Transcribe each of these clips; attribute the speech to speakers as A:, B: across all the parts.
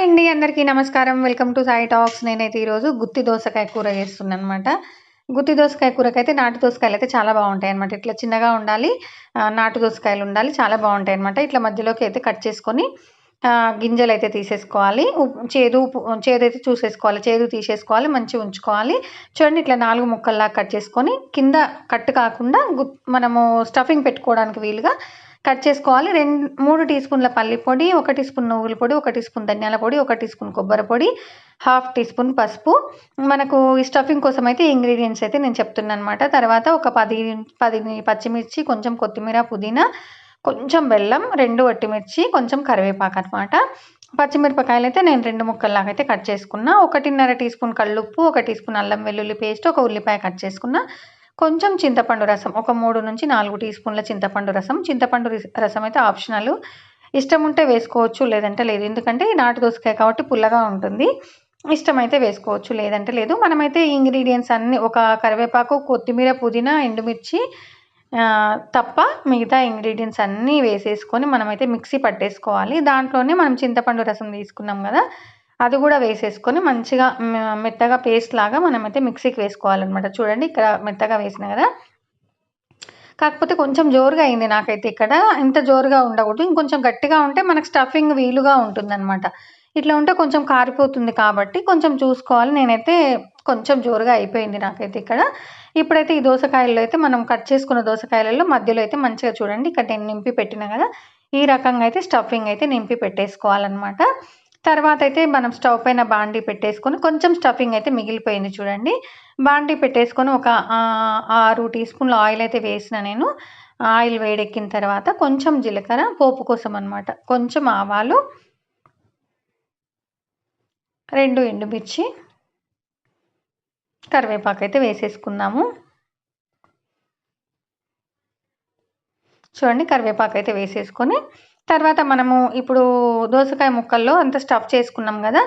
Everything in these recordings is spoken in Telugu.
A: హాయ్ అండి అందరికీ నమస్కారం. Welcome to Sai talks. నేనైతే ఈరోజు గుత్తి దోసకాయ కూర చేస్తున్నాను అనమాట గుత్తి దోసకాయ కూరకైతే నాటు దోసకాయలు అయితే చాలా బాగుంటాయి అనమాట ఇట్లా చిన్నగా ఉండాలి నాటు దోసకాయలు ఉండాలి చాలా బాగుంటాయి అనమాట ఇట్లా మధ్యలోకి అయితే కట్ చేసుకొని గింజలు అయితే తీసేసుకోవాలి. చేదు చేదు అయితే చూసేసుకోవాలి. చేదు తీసేసుకోవాలి మంచిగా ఉంచుకోవాలి. చూడండి ఇట్లా నాలుగు ముక్కల్లా కట్ చేసుకొని కింద కట్ కాకుండా మనము స్టఫింగ్ పెట్టుకోవడానికి వీలుగా కట్ చేసుకోవాలి. రెండు మూడు టీ స్పూన్ల పల్లి పొడి ఒక టీ స్పూన్ నువ్వుల పొడి ఒక టీ స్పూన్ ధనియాల పొడి ఒక టీ స్పూన్ కొబ్బరి పొడి హాఫ్ టీ స్పూన్ పసుపు. మనకు ఈ స్టఫింగ్ కోసం అయితే ఇంగ్రీడియంట్స్ అయితే నేను చెప్తున్నాను అనమాట తర్వాత ఒక పది పది పచ్చిమిర్చి కొంచెం కొత్తిమీర పుదీనా కొంచెం బెల్లం రెండు వట్టిమిర్చి కొంచెం కరివేపాకు అనమాట పచ్చిమిరపకాయలు అయితే నేను రెండు ముక్కల్లాగా అయితే కట్ చేసుకున్నా. ఒకటిన్నర టీ స్పూన్ కళ్ళుప్పు ఒక టీ స్పూన్ అల్లం వెల్లుల్లి పేస్ట్ ఒక ఉల్లిపాయ కట్ చేసుకున్నా. కొంచెం చింతపండు రసం ఒక మూడు నుంచి నాలుగు టీ స్పూన్ల చింతపండు రసం. చింతపండు రసం అయితే ఆప్షనల్. ఇష్టం ఉంటే వేసుకోవచ్చు లేదంటే లేదు. ఎందుకంటే నాటు దోసకాయ కాబట్టి పుల్లగా ఉంటుంది. ఇష్టమైతే వేసుకోవచ్చు లేదంటే లేదు. మనమైతే ఈ ఇంగ్రీడియంట్స్ అన్ని ఒక కరివేపాకు కొత్తిమీర పుదీనా ఎండుమిర్చి తప్ప మిగతా ఇంగ్రీడియంట్స్ అన్నీ వేసేసుకొని మనమైతే మిక్సీ పట్టేసుకోవాలి. దాంట్లోనే మనం చింతపండు రసం తీసుకున్నాం కదా అది కూడా వేసేసుకొని మంచిగా మెత్తగా పేస్ట్ లాగా మనమైతే మిక్సీకి వేసుకోవాలన్నమాట. చూడండి ఇక్కడ మెత్తగా వేసిన కదా. కాకపోతే కొంచెం జోరుగా అయింది నాకైతే ఇక్కడ. ఇంత జోరుగా ఉండకూడదు. ఇంకొంచెం గట్టిగా ఉంటే మనకు స్టఫింగ్ వీలుగా ఉంటుందన్నమాట. ఇట్లా ఉంటే కొంచెం కారిపోతుంది కాబట్టి కొంచెం చూసుకోవాలి. నేనైతే కొంచెం జోరుగా అయిపోయింది నాకైతే ఇక్కడ. ఇప్పుడైతే ఈ దోసకాయల్లో అయితే మనం కట్ చేసుకున్న దోసకాయలలో మధ్యలో అయితే మంచిగా చూడండి. ఇక్కడ నేను నింపి పెట్టిన కదా. ఈ రకంగా అయితే స్టఫింగ్ అయితే నింపి పెట్టేసుకోవాలన్నమాట. తర్వాత అయితే మనం స్టవ్ పైన బాండీ పెట్టేసుకొని కొంచెం స్టఫింగ్ అయితే మిగిలిపోయింది చూడండి. బాండీ పెట్టేసుకొని ఒక ఆరు టీ స్పూన్ల ఆయిల్ అయితే వేసిన నేను. ఆయిల్ వేడెక్కిన తర్వాత కొంచెం జీలకర్ర పోపు కోసం అనమాట కొంచెం ఆవాలు రెండు ఎండుమిర్చి కరివేపాకు అయితే వేసేసుకున్నాము చూడండి కరివేపాకు అయితే వేసేసుకొని తర్వాత మనము ఇప్పుడు దోసకాయ ముక్కల్లో అంత స్టఫ్ చేసుకున్నాం కదా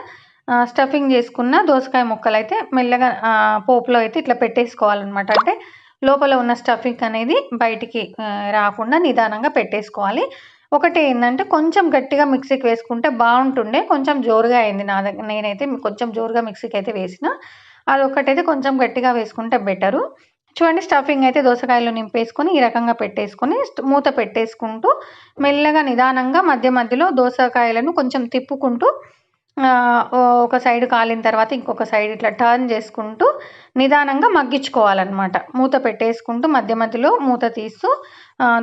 A: స్టఫింగ్ చేసుకున్న దోసకాయ ముక్కలు అయితే మెల్లగా పోపులో అయితే ఇట్లా పెట్టేసుకోవాలన్నమాట. అంటే లోపల ఉన్న స్టఫింగ్ అనేది బయటికి రాకుండా నిదానంగా పెట్టేసుకోవాలి. ఒకటి ఏంటంటే కొంచెం గట్టిగా మిక్సీకి వేసుకుంటే బాగుంటుండే. కొంచెం జోరుగా అయింది నా దగ్గర నేనైతే కొంచెం జోరుగా మిక్సీకి అయితే వేసిన. అదొకటైతే కొంచెం గట్టిగా వేసుకుంటే బెటరు. చూడండి స్టఫింగ్ అయితే దోసకాయలు నింపేసుకొని ఈ రకంగా పెట్టేసుకొని మూత పెట్టేసుకుంటూ మెల్లగా నిదానంగా మధ్య మధ్యలో దోసకాయలను కొంచెం తిప్పుకుంటూ ఒక సైడ్ కాలిన తర్వాత ఇంకొక సైడ్ ఇట్లా టర్న్ చేసుకుంటూ నిదానంగా మగ్గించుకోవాలన్నమాట. మూత పెట్టేసుకుంటూ మధ్య మధ్యలో మూత తీస్తూ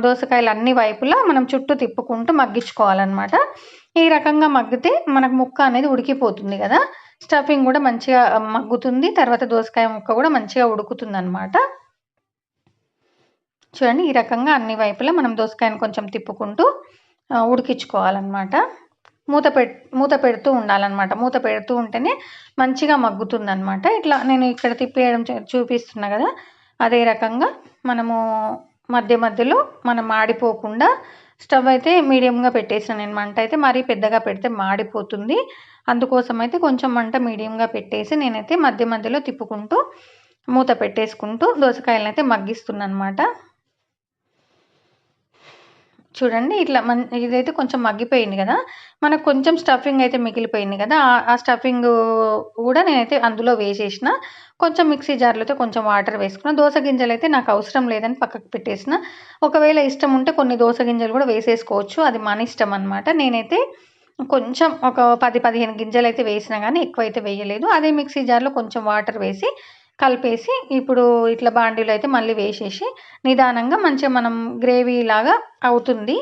A: దోసకాయలు అన్ని వైపులా మనం చుట్టూ తిప్పుకుంటూ మగ్గించుకోవాలన్నమాట. ఈ రకంగా మగ్గితే మనకు ముక్క అనేది ఉడికిపోతుంది కదా. స్టఫింగ్ కూడా మంచిగా మగ్గుతుంది తర్వాత దోసకాయ ముక్క కూడా మంచిగా ఉడుకుతుంది అనమాట చూడండి ఈ రకంగా అన్ని వైపులా మనం దోసకాయను కొంచెం తిప్పుకుంటూ ఉడికించుకోవాలన్నమాట. మూత పెట్ మూత పెడుతూ ఉండాలన్నమాట. మూత పెడుతూ ఉంటేనే మంచిగా మగ్గుతుందన్నమాట. ఇట్లా నేను ఇక్కడ తిప్పేయడం చూపిస్తున్నా కదా అదే రకంగా మనము మధ్య మధ్యలో మనం మాడిపోకుండా స్టవ్ అయితే మీడియంగా పెట్టేసాను నేను మంట అయితే మరీ పెద్దగా పెడితే మాడిపోతుంది. అందుకోసం అయితే కొంచెం మంట మీడియంగా పెట్టేసి నేనైతే మధ్య మధ్యలో తిప్పుకుంటూ మూత పెట్టేసుకుంటూ దోసకాయలను అయితే మగ్గిస్తున్నాను అనమాట చూడండి ఇట్లా మన్ ఇదైతే కొంచెం మగ్గిపోయింది కదా. మనకు కొంచెం స్టఫింగ్ అయితే మిగిలిపోయింది కదా. ఆ- స్టఫింగ్ కూడా నేనైతే అందులో వేసేసిన. కొంచెం మిక్సీ జార్లో అయితే కొంచెం వాటర్ వేసుకున్న. దోస గింజలు అయితే నాకు అవసరం లేదని పక్కకు పెట్టేసిన. ఒకవేళ ఇష్టం ఉంటే కొన్ని దోస గింజలు కూడా వేసేసుకోవచ్చు. అది మన ఇష్టం అనమాట నేనైతే కొంచెం ఒక పది పదిహేను గింజలు అయితే వేసినా కానీ ఎక్కువ అయితే వేయలేదు. అదే మిక్సీ జార్లో కొంచెం వాటర్ వేసి కలిపేసి ఇప్పుడు ఇట్లా బాండీలో అయితే మళ్ళీ వేసేసి నిదానంగా మంచిగా మనం గ్రేవీ లాగా అవుతుంది.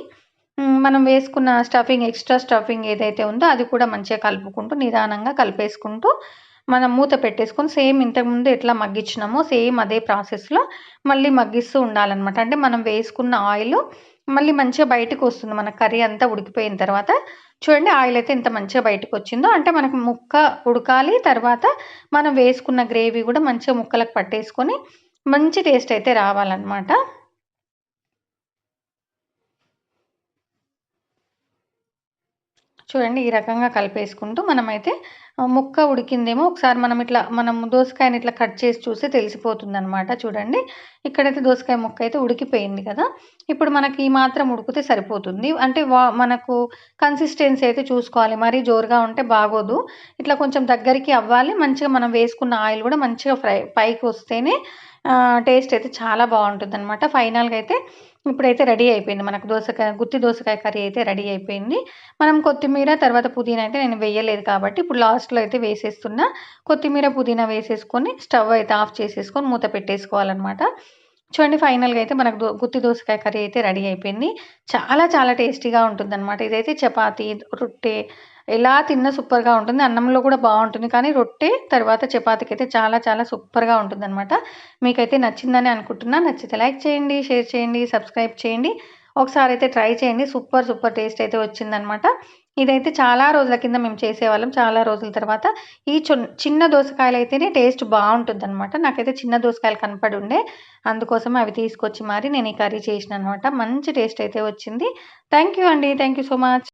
A: మనం వేసుకున్న స్టఫింగ్ ఎక్స్ట్రా స్టఫింగ్ ఏదైతే ఉందో అది కూడా మంచిగా కలుపుకుంటూ నిదానంగా కలిపేసుకుంటూ మనం మూత పెట్టేసుకొని సేమ్ ఇంతకుముందు ఎట్లా మగ్గించినామో సేమ్ అదే ప్రాసెస్లో మళ్ళీ మగ్గిస్తూ ఉండాలన్నమాట. అంటే మనం వేసుకున్న ఆయిల్ మళ్ళీ మంచిగా బయటకు వస్తుంది. మన కర్రీ అంతా ఉడికిపోయిన తర్వాత చూడండి ఆయిల్ అయితే ఎంత మంచిగా బయటకు వచ్చిందో. అంటే మనకు ముక్క ఉడకాలి తర్వాత మనం వేసుకున్న గ్రేవీ కూడా మంచిగా ముక్కలకు పట్టేసుకొని మంచి టేస్ట్ అయితే రావాలన్నమాట. చూడండి ఈ రకంగా కలిపేసుకుంటూ మనమైతే ముక్క ఉడికిందేమో ఒకసారి మనం ఇట్లా మనం దోసకాయని ఇట్లా కట్ చేసి చూస్తే తెలిసిపోతుంది అనమాట చూడండి. ఇక్కడైతే దోసకాయ ముక్క అయితే ఉడికిపోయింది కదా. ఇప్పుడు మనకి ఈ మాత్రం ఉడికితే సరిపోతుంది. అంటే వా మనకు కన్సిస్టెన్సీ అయితే చూసుకోవాలి. మరీ జోరుగా ఉంటే బాగోదు. ఇట్లా కొంచెం దగ్గరికి అవ్వాలి. మంచిగా మనం వేసుకున్న ఆయిల్ కూడా మంచిగా ఫ్రై పైకి వస్తేనే టేస్ట్ అయితే చాలా బాగుంటుంది అనమాట ఫైనల్గా అయితే ఇప్పుడైతే రెడీ అయిపోయింది. మనకు దోసకాయ గుత్తి దోసకాయ కర్రీ అయితే రెడీ అయిపోయింది. మనం కొత్తిమీర తర్వాత పుదీనా అయితే నేను వేయలేదు కాబట్టి ఇప్పుడు లాస్ట్లో అయితే వేసేస్తున్నా. కొత్తిమీర పుదీనా వేసేసుకొని స్టవ్ అయితే ఆఫ్ చేసేసుకొని మూత పెట్టేసుకోవాలన్నమాట. చూడండి ఫైనల్గా అయితే మనకు గుత్తి దోసకాయ కర్రీ అయితే రెడీ అయిపోయింది. చాలా చాలా టేస్టీగా ఉంటుందన్నమాట. ఇదైతే చపాతీ రొట్టె ఎలా తిన్నా సూపర్గా ఉంటుంది అన్నంలో కూడా బాగుంటుంది. కానీ రొట్టె తర్వాత చపాతీకి అయితే చాలా చాలా సూపర్గా ఉంటుంది అనమాట మీకైతే నచ్చిందని అనుకుంటున్నా. నచ్చితే లైక్ చేయండి షేర్ చేయండి సబ్స్క్రైబ్ చేయండి. ఒకసారి అయితే ట్రై చేయండి. సూపర్ సూపర్ టేస్ట్ అయితే వచ్చిందనమాట ఇదైతే చాలా రోజుల కింద మేము చేసేవాళ్ళం. చాలా రోజుల తర్వాత ఈ చిన్న దోసకాయలు అయితేనే టేస్ట్ బాగుంటుంది అనమాట నాకైతే చిన్న దోసకాయలు కనపడి ఉండే. అందుకోసం అవి తీసుకొచ్చి మరి నేను ఈ కర్రీ చేసిన అనమాట మంచి టేస్ట్ అయితే వచ్చింది. థ్యాంక్ యూ అండి. Thank you so much.